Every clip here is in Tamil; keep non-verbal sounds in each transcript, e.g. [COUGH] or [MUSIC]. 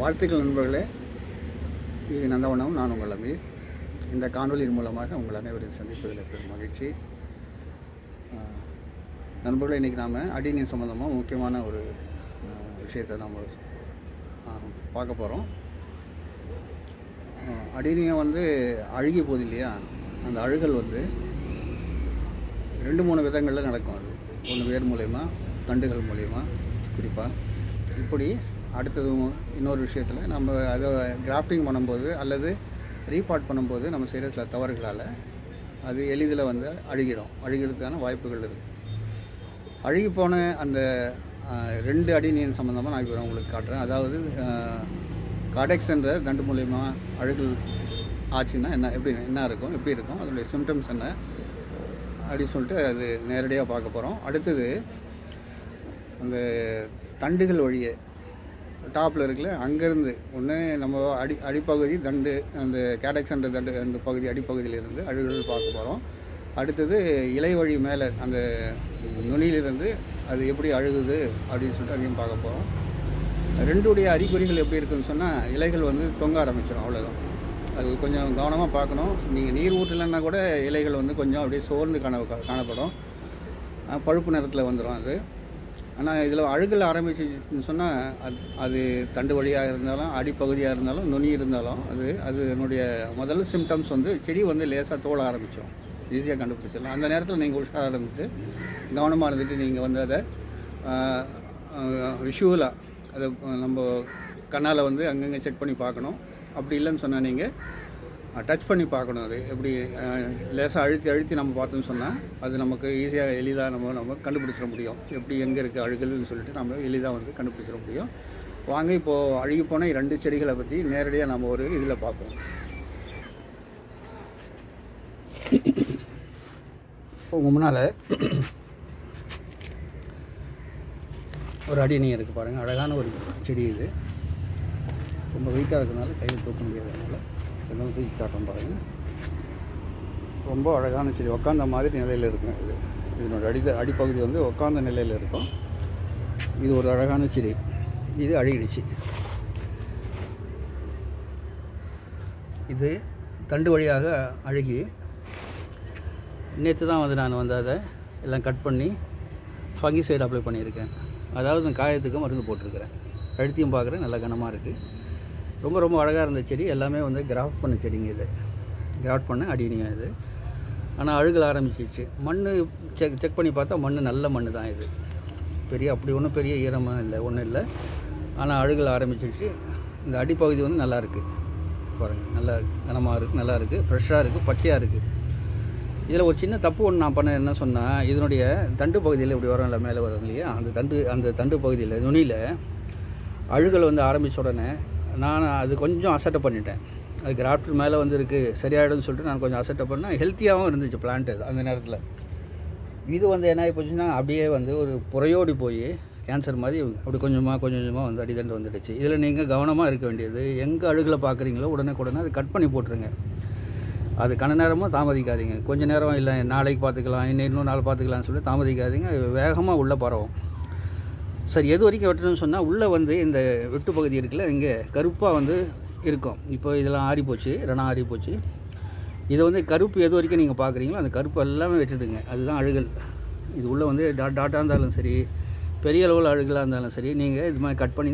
வாழ்த்துக்கள் நண்பர்களே. இது நந்தவனம் நான் உங்கள் அமீர். இந்த காணொலியின் மூலமாக உங்கள் அனைவரையும் சந்திப்பதில் பெரும் மகிழ்ச்சி. நண்பர்களே இன்றைக்கி நாம் அடிநீர் சம்மந்தமாக முக்கியமான ஒரு விஷயத்தை நாம் பார்க்க போகிறோம் அடிநீர் வந்து அழுகி போகுது இல்லையா? அந்த அழுகல் வந்து ரெண்டு மூணு விதங்களில் நடக்கும் அது. ஒன்று வேர் மூலயமா தண்டுகள் மூலயமா குறிப்பாக இப்படி அடுத்தது இன்னொரு விஷயத்தில் நம்ம அதை கிராஃப்டிங் பண்ணும்போது அல்லது ரீபார்ட் பண்ணும்போது நம்ம செய்கிற சில தவறுகளால் அது எளிதில் வந்து அழுகிடும். அழுகிறதுக்கான வாய்ப்புகள் இருக்குது அழுகி போன அந்த ரெண்டு ரெண்டு அடிநீர் சம்மந்தமாக நான் இப்போ உங்களுக்கு காட்டுறேன். அதாவது காடெக்ஸ் என்ற தண்டு மூலயமா அழுகல் ஆச்சுன்னா என்ன எப்படி என்ன இருக்கும் எப்படி இருக்கும் அதனுடைய சிம்டம்ஸ் என்ன அப்படின்னு சொல்லிட்டு அது நேரடியாக பார்க்க போகிறோம் அடுத்தது அந்த தண்டுகள் வழியே டாப்பில் இருக்குல்ல அங்கேருந்து ஒன்று நம்ம அடி அடிப்பகுதி தண்டு அந்த கேடக்ஸ்ன்ற தண்டு அந்த பகுதி அடிப்பகுதியிலிருந்து அழுகுகள் பார்க்க போகிறோம் அடுத்தது இலை வழி மேலே அந்த நுனியிலிருந்து அது எப்படி அழுகுது அப்படின்னு சொல்லிட்டு அதையும் பார்க்க போகிறோம் ரெண்டுடைய அறிகுறிகள் எப்படி இருக்குன்னு சொன்னால் இலைகள் வந்து தொங்க ஆரம்பிச்சிடும் அவ்வளோதான் அது கொஞ்சம் கவனமாக பார்க்கணும். நீங்கள் நீர் ஊற்றலைன்னா கூட இலைகள் வந்து கொஞ்சம் அப்படியே சோர்ந்து காண காணப்படும். பழுப்பு நிறத்தில் வந்துடும் அது. ஆனால் இதில் அழுகல் ஆரம்பிச்சிச்சுன்னு சொன்னால் அது அது தண்டு வழியாக இருந்தாலும் அடிப்பகுதியாக இருந்தாலும் நுனி இருந்தாலும் அது அது அதனுடைய முதல் சிம்டம்ஸ் வந்து செடி வந்து லேசாக தோட ஆரம்பித்தோம் ஈஸியாக கண்டுபிடிச்சிடலாம். அந்த நேரத்தில் நீங்கள் உஷாராக இருந்துட்டு கவனமாக இருந்துட்டு நீங்கள் வந்து அதை விஷுவலாக அதை நம்ம கண்ணால் வந்து அங்கங்கே செக் பண்ணி பார்க்கணும். அப்படி இல்லைன்னு சொன்னால் நீங்கள் டச் பண்ணி பார்க்கணும் அது. எப்படி லேசாக அழுத்தி அழுத்தி நம்ம பார்த்தோன்னு சொன்னால் அது நமக்கு ஈஸியாக எளிதாக நம்ம நம்ம கண்டுபிடிச்சிட முடியும். எப்படி எங்கே இருக்குது அழுகல்னு சொல்லிட்டு நம்ம எளிதாக வந்து கண்டுபிடிச்சிட முடியும். வாங்க இப்போது அழுகி போன ரெண்டு செடிகளை பற்றி நேரடியாக நம்ம ஒரு இதில் பார்ப்போம். இப்போ முன்னால் ஒரு அடி நீர் இருக்குது பாருங்கள் அழகான ஒரு செடி இது. ரொம்ப வெயிட்டாக இருக்கிறதுனால கையில் தூக்க முடியாததுனால எல்லாம் தூக்கி காட்டுறேன் பாருங்கள் ரொம்ப அழகான செடி உட்காந்த மாதிரி நிலையில் இருக்கும் இது. இதனோட அடி அடிப்பகுதி வந்து உட்காந்த நிலையில் இருக்கும். இது ஒரு அழகான செடி. இது அழுகிடுச்சு இது தண்டு வழியாக அழுகி நேற்று தான் வந்து நான் வந்து அதை எல்லாம் கட் பண்ணி ஃபங்கிசைடு அப்ளை பண்ணியிருக்கேன். அதாவது காயத்துக்கு மருந்து போட்டிருக்கிறேன். அழுத்தியும் பார்க்குறேன் நல்லா கனமாக இருக்குது ரொம்ப ரொம்ப அழகாக இருந்த செடி. எல்லாமே வந்து கிராஃப்ட் பண்ண செடிங்க இது. கிராஃப்ட் பண்ண அடினியம் இது. ஆனால் அழுகல் ஆரம்பிச்சிச்சு மண் செக் செக் பண்ணி பார்த்தா மண் நல்ல மண் தான் இது. பெரிய அப்படி ஒன்றும் பெரிய ஈரமாக இல்லை ஒன்றும் இல்லை. ஆனால் அழுகல் ஆரம்பிச்சிச்சு இந்த அடிப்பகுதி வந்து நல்லா இருக்குது பாருங்கள் நல்லா கனமாக இருக்குது நல்லா இருக்குது ஃப்ரெஷ்ஷாக இருக்குது பச்சையாக இருக்குது இதில் ஒரு சின்ன தப்பு ஒன்று நான் பண்ண என்ன சொன்னால் இதனுடைய தண்டு பகுதியில் இப்படி வரும் இல்லை மேலே வரும் இல்லையா? அந்த தண்டு அந்த தண்டு பகுதியில் நுனியில் அழுகல் வந்து ஆரம்பித்த உடனே நான் அது கொஞ்சம் அசட்டை பண்ணிட்டேன். அது கிராஃப்ட் மேலே வந்து இருக்குது சரியாயிடும்னு சொல்லிட்டு நான் கொஞ்சம் அசட்டை பண்ணேன். ஹெல்த்தியாகவும் இருந்துச்சு பிளான்ட் அது அந்த நேரத்தில். இது வந்து என்ன ஆகி போச்சுன்னா அப்படியே வந்து ஒரு புறையோடி போய் கேன்சர் மாதிரி அப்படி கொஞ்சமாக கொஞ்சம் கொஞ்சமாக வந்து அடிதண்டு வந்துடுச்சு. இதில் நீங்கள் கவனமாக இருக்க வேண்டியது எங்கே அழுகலை பார்க்குறீங்களோ உடனே உடனே அது கட் பண்ணி போட்டுருங்க. அது கன நேரமும் தாமதிக்காதீங்க. கொஞ்ச நேரம் இல்லை நாளைக்கு பார்த்துக்கலாம் இன்னும் இன்னும் நாள் பார்த்துக்கலாம்னு சொல்லி தாமதிக்காதீங்க. அது வேகமாக உள்ளே பரவும். சரி எது வரைக்கும் வெட்டணும்னு சொன்னால் உள்ளே வந்து இந்த வெட்டு பகுதி இருக்குல்ல இங்கே கருப்பாக வந்து இருக்கும். இப்போ இதெல்லாம் ஆறி போச்சு ரெண்டாம் ஆறி போச்சு. இதை வந்து கருப்பு எது வரைக்கும் நீங்கள் பார்க்குறீங்களோ அந்த கருப்பு எல்லாமே வெட்டிடுங்க அதுதான் அழுகல். இது உள்ளே வந்து டா டாட்டாக இருந்தாலும் சரி பெரிய அளவில் அழுகலாக இருந்தாலும் சரி நீங்கள் இது மாதிரி கட் பண்ணி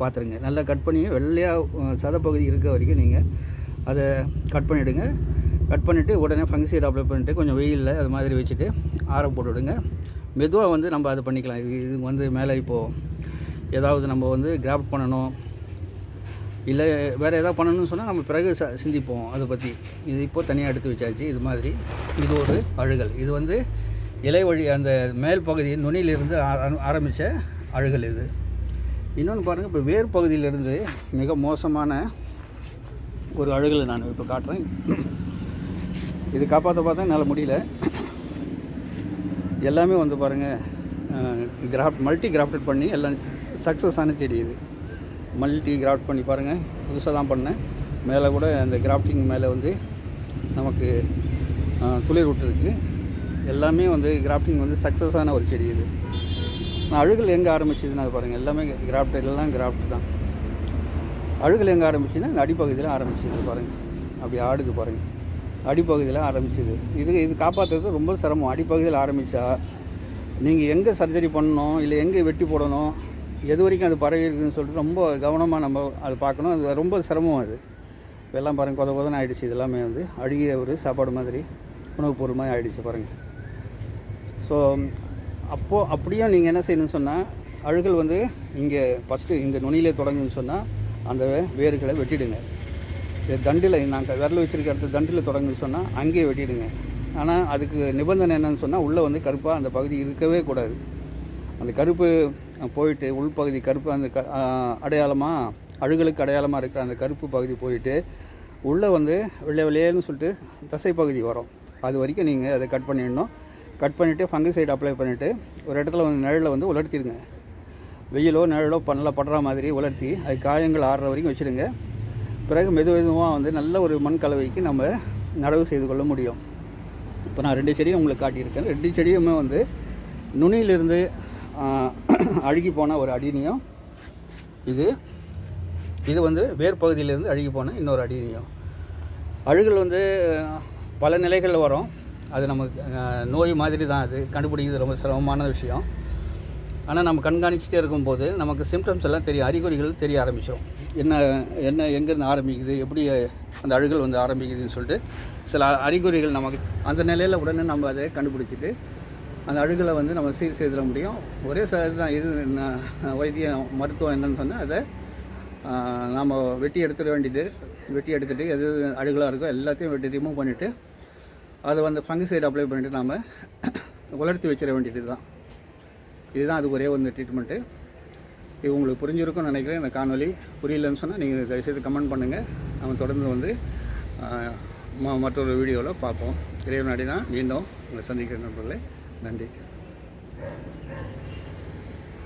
பார்த்துருங்க நல்லா கட் பண்ணி வெள்ளையாக சதப்பகுதி இருக்க வரைக்கும் நீங்கள் அதை கட் பண்ணிவிடுங்க கட் பண்ணிவிட்டு உடனே ஃபங்க்சைட் அப்ளை பண்ணிவிட்டு கொஞ்சம் வெயிலில் அது மாதிரி வச்சுட்டு ஆற போட்டு விடுங்க மெதுவாக வந்து நம்ம அதை பண்ணிக்கலாம். இது இது வந்து மேலே இப்போது ஏதாவது நம்ம வந்து கிராப் பண்ணணும். இல்லை வேறு எதாவது பண்ணணும்னு சொன்னால் நம்ம பிறகு ச சிந்திப்போம் அதை பற்றி இது இப்போது தனியாக எடுத்து வச்சாச்சு. இது மாதிரி. இது ஒரு அழுகல். இது வந்து இலை வழி அந்த மேல் பகுதி நுனியிலிருந்து ஆரம்பித்த அழுகல் இது. இன்னொன்று பாருங்கள் இப்போ வேர் பகுதியிலிருந்து மிக மோசமான ஒரு அழுகலை நான் இப்போ காட்டுறேன். இது காப்பாற்ற பார்த்தா என்னால் முடியல. எல்லாமே வந்து பாருங்கள் கிராஃப்ட் மல்டி கிராஃப்டட் பண்ணி எல்லாம் சக்ஸஸ் ஆன செடி இது. மல்டி கிராஃப்ட் பண்ணி பாருங்கள் புதுசாக தான் பண்ணேன். மேலே கூட அந்த கிராஃப்டிங் மேலே வந்து நமக்கு துளிர் விட்டுருக்கு. எல்லாமே வந்து கிராஃப்டிங் வந்து சக்ஸஸான ஒரு செடி இது. நான் அழுகல் எங்கே ஆரம்பிச்சதுன்னு அது பாருங்கள் எல்லாமே கிராஃப்ட் எல்லாம் கிராஃப்ட் தான். அழுகல் எங்கே ஆரம்பிச்சுன்னா இந்த அடிப்பகுதியில் ஆரம்பிச்சுது பாருங்கள் அப்படி ஆடுது பாருங்கள் அடிப்பகுதியில் ஆரம்பிச்சுது. இது இது காப்பாற்றுறது ரொம்ப சிரமம். அடிப்பகுதியில் ஆரம்பித்தா நீங்கள் எங்கே சர்ஜரி பண்ணணும் இல்லை எங்கே வெட்டி போடணும் எது வரைக்கும் அது பரவி இருக்குதுன்னு சொல்லிட்டு ரொம்ப கவனமாக நம்ம அது பார்க்கணும். அது ரொம்ப சிரமம் அது. இப்ப எல்லாம் பாருங்கள் கொத கொதன்னு ஆகிடுச்சு இது எல்லாமே வந்து அழுகிய ஒரு சாப்பாடு மாதிரி உணவுப் பொருள் மாதிரி ஆகிடுச்சு பாருங்கள் ஸோ அப்போது அப்படியும் நீங்கள் என்ன செய்யணும்னு சொன்னால் அழுகல் வந்து இங்கே ஃபஸ்ட்டு இந்த நுனியிலே தொடங்குன்னு சொன்னால் அந்த வேர்களை வெட்டிடுங்க. தண்டில் நாங்கள் விரல் வச்சிருக்க இடத்துல தண்டில் தொடங்குன்னு சொன்னால் அங்கேயே வெட்டிடுங்க. ஆனால் அதுக்கு நிபந்தனை என்னன்னு சொன்னால் உள்ளே வந்து கருப்பாக அந்த பகுதி இருக்கவே கூடாது. அந்த கருப்பு போயிட்டு உள்பகுதி கருப்பு அந்த க அடையாளமாக அழுகலுக்கு அடையாளமாக இருக்கிற அந்த கருப்பு பகுதி போயிட்டு உள்ளே வந்து வெள்ளை வெள்ளையேன்னு சொல்லிட்டு தசை பகுதி வரும். அது வரைக்கும் நீங்கள் அதை கட் பண்ணிடணும். கட் பண்ணிவிட்டு ஃபங்கசைடு அப்ளை பண்ணிவிட்டு ஒரு இடத்துல வந்து நிழலில் வந்து உலர்த்திடுங்க. வெயிலோ நிழலோ நல்லா படுற மாதிரி உலர்த்தி அது காயங்கள் ஆடுற வரைக்கும் வச்சுடுங்க. பிறகு மெது மெதுவாக வந்து நல்ல ஒரு மண் கலவைக்கு நம்ம நடவு செய்து கொள்ள முடியும். இப்போ நான் ரெண்டு செடியும் உங்களுக்கு காட்டியிருக்கேன். ரெண்டு செடியுமே வந்து நுனியிலிருந்து [CLEARS THROAT] அழுகி போன ஒரு அடிநியம். இது இது வந்து வேர் பகுதியிலேருந்து அழுகி போன இன்னொரு அடிநியம். அழுகல் வந்து பல நிலைகளில் வரும். அது நமக்கு நோய் மாதிரி தான் அது. கண்டுபிடிக்கிறது ரொம்ப சிரமமான விஷயம். ஆனால் நம்ம கண்காணிச்சுட்டே இருக்கும்போது நமக்கு சிம்டம்ஸ் எல்லாம் தெரிய அறிகுறிகள் தெரிய ஆரம்பிச்சிடும் என்ன என்ன எங்கேருந்து ஆரம்பிக்குது எப்படி அந்த அழுகல் வந்து ஆரம்பிக்குதுன்னு சொல்லிட்டு சில அறிகுறிகள் நமக்கு அந்த நிலையில் உடனே நம்ம அதை கண்டுபிடிச்சிட்டு அந்த அழுகலை வந்து நம்ம சீர் செய்திட முடியும். ஒரே ச இதுதான் இது வைத்தியம் மருத்துவம் என்னன்னு சொன்னால் அதை நாம் வெட்டி எடுத்துட வேண்டியது வெட்டி எடுத்துகிட்டு எது அழுகலாக இருக்கோ எல்லாத்தையும் வெட்டி ரிமூவ் பண்ணிவிட்டு அதை வந்து ஃபங்கிசைடு அப்ளை பண்ணிவிட்டு நாம் உலர்த்தி வச்சிட வேண்டியது தான் இதுதான் அது ஒரே ஒரு ட்ரீட்மெண்ட்டு இது உங்களுக்கு புரிஞ்சிருக்கும்னு நினைக்கிறேன். இந்த காணொலி புரியலன்னு சொன்னால் நீங்கள் தயவுசெய்து கமெண்ட் பண்ணுங்கள் நம்ம தொடர்ந்து வந்து ம- மற்றொரு வீடியோவில் பார்ப்போம். இறைவனாடி தான் மீண்டும் உங்களை சந்திக்கிற நண்பர்களே நன்றி.